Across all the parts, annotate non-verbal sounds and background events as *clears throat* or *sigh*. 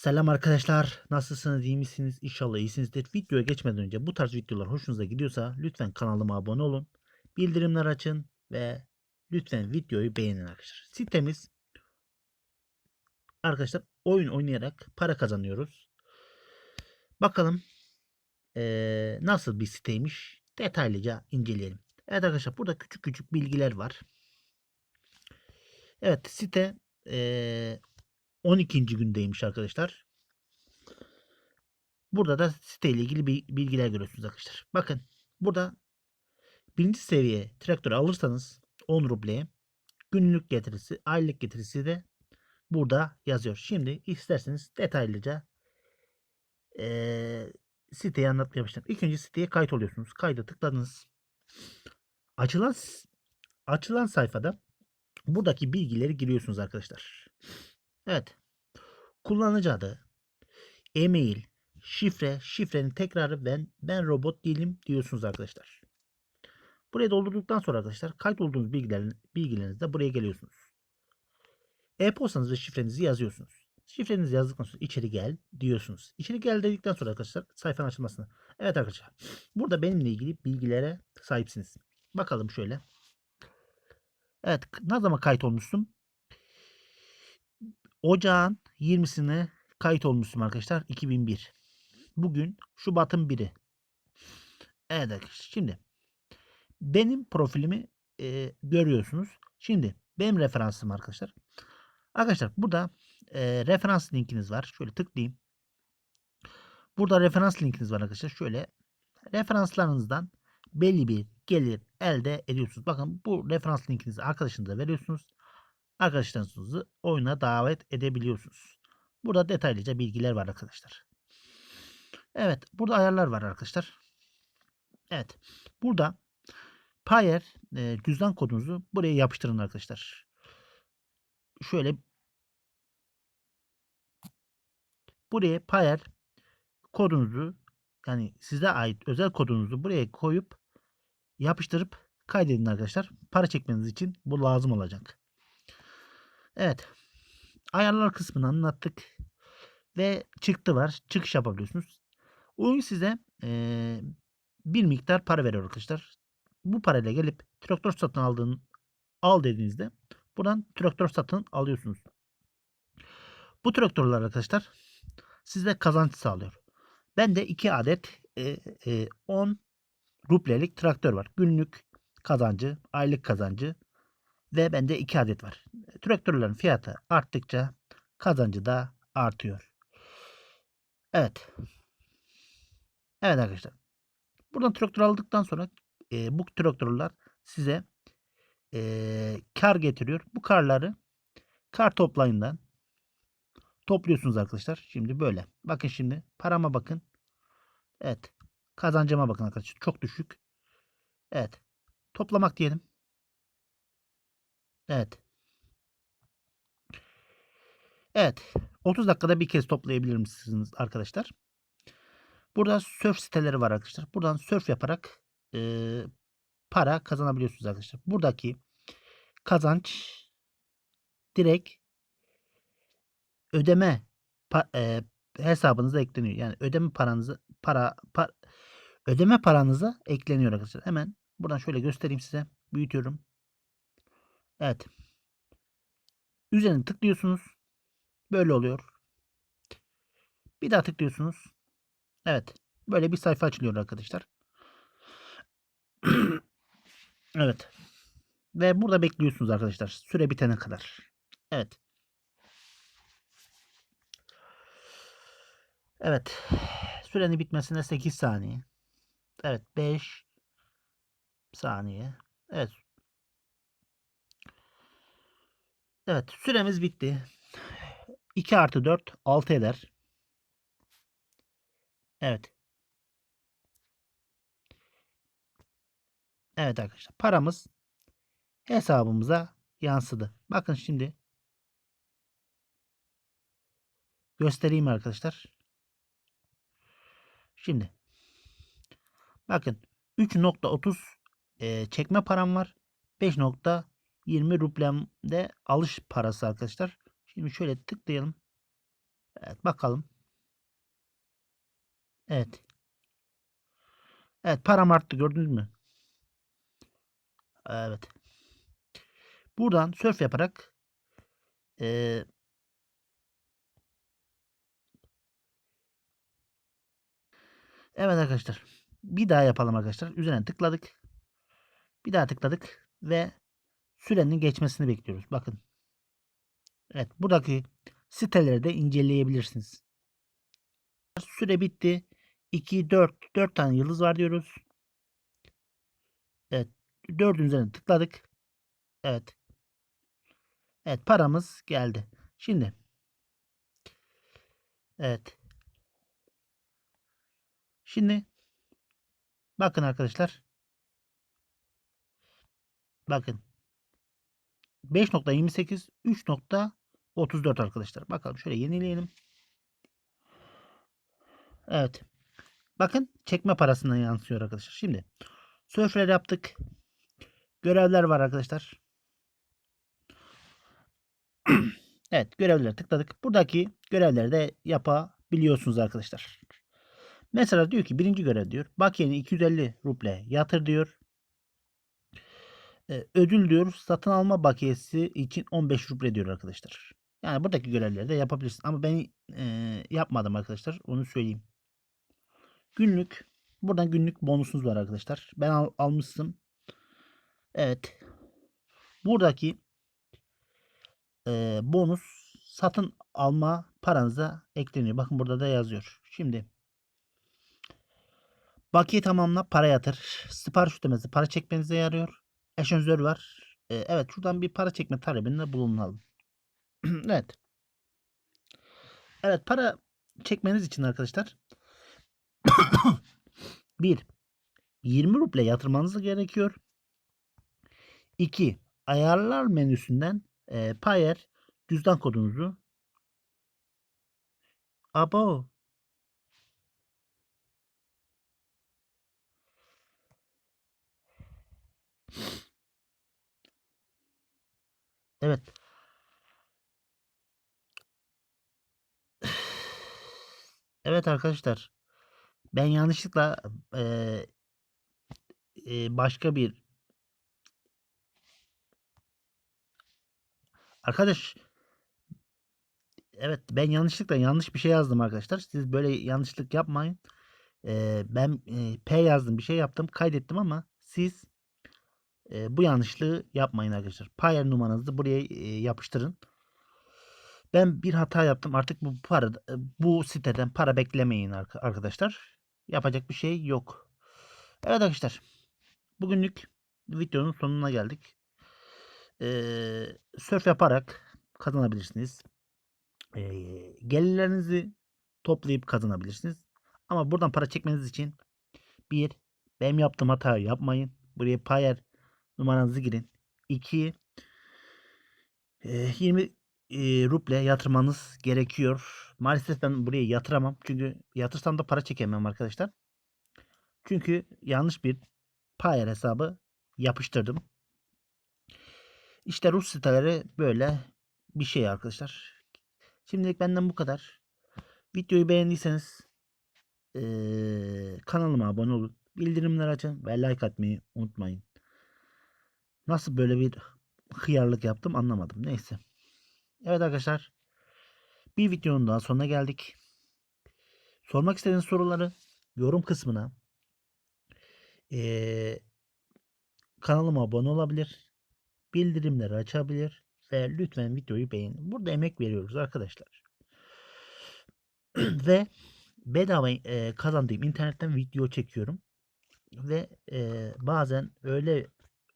Selam arkadaşlar. Nasılsınız? iyi misiniz? İnşallah iyisinizdir. Videoya geçmeden önce bu tarz videolar hoşunuza gidiyorsa lütfen kanalıma abone olun. Bildirimler açın ve lütfen videoyu beğenin arkadaşlar. Sitemiz arkadaşlar oyun oynayarak para kazanıyoruz. Bakalım eee, nasıl bir siteymiş detaylıca inceleyelim. Evet arkadaşlar burada küçük küçük bilgiler var. Evet site eee 12. gündeymiş arkadaşlar. Burada da site ile ilgili bilgiler görüyorsunuz arkadaşlar. Bakın burada birinci seviye traktör alırsanız 10 rubleye günlük getirisi, aylık getirisi de burada yazıyor. Şimdi isterseniz detaylıca eee siteyi anlatmaya başlayalım. İlk önce siteye kayıt oluyorsunuz. Kayda tıkladınız. Açılan açılan sayfada buradaki bilgileri giriyorsunuz arkadaşlar. Evet. Kullanıcı adı, e-mail, şifre, şifrenin tekrarı ben ben robot değilim diyorsunuz arkadaşlar. Buraya doldurduktan sonra arkadaşlar kayıt olduğunuz bilgilerin bilgileriniz buraya geliyorsunuz. E-postanız ve şifrenizi yazıyorsunuz. Şifrenizi yazdıktan sonra içeri gel diyorsunuz. İçeri gel dedikten sonra arkadaşlar sayfanın açılmasını. Evet arkadaşlar. Burada benimle ilgili bilgilere sahipsiniz. Bakalım şöyle. Evet ne zaman kayıt olmuşsun? Ocağın 20'sine kayıt olmuşum arkadaşlar. 2001. Bugün Şubat'ın 1'i. Evet arkadaşlar. Şimdi benim profilimi e, görüyorsunuz. Şimdi benim referansım arkadaşlar. Arkadaşlar burada e, referans linkiniz var. Şöyle tıklayayım. Burada referans linkiniz var arkadaşlar. Şöyle referanslarınızdan belli bir gelir elde ediyorsunuz. Bakın bu referans linkinizi arkadaşınıza veriyorsunuz arkadaşlarınızı oyuna davet edebiliyorsunuz. Burada detaylıca bilgiler var arkadaşlar. Evet. Burada ayarlar var arkadaşlar. Evet. Burada Payer e, cüzdan kodunuzu buraya yapıştırın arkadaşlar. Şöyle buraya Payer kodunuzu yani size ait özel kodunuzu buraya koyup yapıştırıp kaydedin arkadaşlar. Para çekmeniz için bu lazım olacak. Evet. Ayarlar kısmını anlattık. Ve çıktı var. Çıkış yapabiliyorsunuz. Oyun size ee, bir miktar para veriyor arkadaşlar. Bu parayla gelip traktör satın aldığın al dediğinizde buradan traktör satın alıyorsunuz. Bu traktörler arkadaşlar size kazanç sağlıyor. Bende 2 adet e, e, 10 rublelik traktör var. Günlük kazancı, aylık kazancı ve bende 2 adet var. Traktörlerin fiyatı arttıkça kazancı da artıyor. Evet. Evet arkadaşlar. Buradan traktör aldıktan sonra e, bu traktörler size e, kar getiriyor. Bu karları kar toplayından topluyorsunuz arkadaşlar. Şimdi böyle. Bakın şimdi parama bakın. Evet. Kazancıma bakın arkadaşlar. Çok düşük. Evet. Toplamak diyelim. Evet. Evet. 30 dakikada bir kez toplayabilir misiniz arkadaşlar? Burada surf siteleri var arkadaşlar. Buradan surf yaparak e, para kazanabiliyorsunuz arkadaşlar. Buradaki kazanç direkt ödeme pa, e, hesabınıza ekleniyor. Yani ödeme paranızı para, para ödeme paranıza ekleniyor arkadaşlar. Hemen buradan şöyle göstereyim size. Büyütüyorum. Evet. Üzerine tıklıyorsunuz. Böyle oluyor. Bir daha tıklıyorsunuz. Evet. Böyle bir sayfa açılıyor arkadaşlar. *clears throat* evet. Ve burada bekliyorsunuz arkadaşlar. Süre bitene kadar. Evet. Evet. Sürenin bitmesine 8 saniye. Evet. 5 saniye. Evet. Evet. Süremiz bitti. 2 artı 4 6 eder. Evet. Evet arkadaşlar. Paramız hesabımıza yansıdı. Bakın şimdi göstereyim arkadaşlar. Şimdi bakın 3.30 e, çekme param var. 5.20 rublemde alış parası arkadaşlar. Şimdi şöyle tıklayalım. Evet bakalım. Evet. Evet param arttı gördünüz mü? Evet. Buradan surf yaparak eee Evet arkadaşlar. Bir daha yapalım arkadaşlar. Üzerine tıkladık. Bir daha tıkladık ve sürenin geçmesini bekliyoruz. Bakın. Evet, buradaki siteleri de inceleyebilirsiniz. Süre bitti. 2 4 4 tane yıldız var diyoruz. Evet. 4'ün üzerine tıkladık. Evet. Evet, paramız geldi. Şimdi Evet. Şimdi bakın arkadaşlar. Bakın. 5.28 3.34 arkadaşlar. Bakalım şöyle yenileyelim. Evet. Bakın çekme parasından yansıyor arkadaşlar. Şimdi sörfler yaptık. Görevler var arkadaşlar. *clears throat* evet görevlere tıkladık. Buradaki görevleri de yapabiliyorsunuz arkadaşlar. Mesela diyor ki birinci görev diyor. Bakiyeni 250 ruble yatır diyor. Ee, ödül diyor satın alma bakiyesi için 15 ruble diyor arkadaşlar. Yani buradaki görevleri de yapabilirsin. Ama ben e, yapmadım arkadaşlar. Onu söyleyeyim. Günlük. Buradan günlük bonusunuz var arkadaşlar. Ben al, almıştım. Evet. Buradaki e, bonus satın alma paranıza ekleniyor. Bakın burada da yazıyor. Şimdi bakiye tamamla para yatır. Sipariş ödemesi para çekmenize yarıyor. Eşanjör var. E, evet şuradan bir para çekme talebinde bulunalım. *clears throat* evet. Evet para çekmeniz için arkadaşlar *coughs* 1. 20 ruble yatırmanız gerekiyor. 2. Ayarlar menüsünden e, Payer cüzdan kodunuzu Abo. Evet. Evet arkadaşlar. Ben yanlışlıkla e, e, başka bir arkadaş evet ben yanlışlıkla yanlış bir şey yazdım arkadaşlar. Siz böyle yanlışlık yapmayın. E, ben e, P yazdım bir şey yaptım kaydettim ama siz e, bu yanlışlığı yapmayın arkadaşlar. Payer numaranızı buraya e, yapıştırın. Ben bir hata yaptım. Artık bu para bu siteden para beklemeyin arkadaşlar. Yapacak bir şey yok. Evet arkadaşlar. Bugünlük videonun sonuna geldik. Ee, surf yaparak kazanabilirsiniz. Ee, gelirlerinizi toplayıp kazanabilirsiniz. Ama buradan para çekmeniz için bir benim yaptığım hatayı yapmayın. Buraya payer numaranızı girin. 2 e, 20 e, ruble yatırmanız gerekiyor. Maalesef ben buraya yatıramam. Çünkü yatırsam da para çekemem arkadaşlar. Çünkü yanlış bir Payer hesabı yapıştırdım. İşte Rus siteleri böyle bir şey arkadaşlar. Şimdilik benden bu kadar. Videoyu beğendiyseniz ee, kanalıma abone olun. Bildirimleri açın ve like atmayı unutmayın. Nasıl böyle bir hıyarlık yaptım anlamadım. Neyse. Evet arkadaşlar. Bir videonun daha sonuna geldik. Sormak istediğiniz soruları yorum kısmına ee, kanalıma abone olabilir. Bildirimleri açabilir. Ve lütfen videoyu beğenin. Burada emek veriyoruz arkadaşlar. *clears throat* ve bedava e, kazandığım internetten video çekiyorum. Ve e, bazen öyle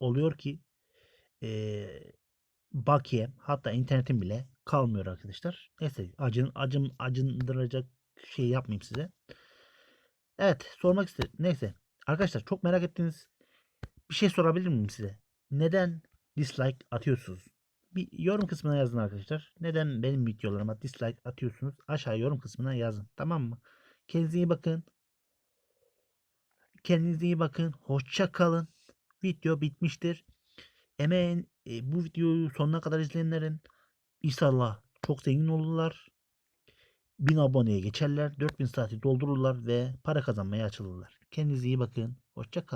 oluyor ki e, bakiye hatta internetim bile kalmıyor arkadaşlar. Neyse acın acım acındıracak şey yapmayayım size. Evet sormak istedim. Neyse arkadaşlar çok merak ettiğiniz bir şey sorabilir miyim size? Neden dislike atıyorsunuz? Bir yorum kısmına yazın arkadaşlar. Neden benim videolarıma dislike atıyorsunuz? Aşağı yorum kısmına yazın. Tamam mı? Kendinize iyi bakın. Kendinize iyi bakın. Hoşça kalın. Video bitmiştir. Emeğin e, bu videoyu sonuna kadar izleyenlerin inşallah çok zengin olurlar. 1000 aboneye geçerler. 4000 saati doldururlar ve para kazanmaya açılırlar. Kendinize iyi bakın. Hoşça kalın.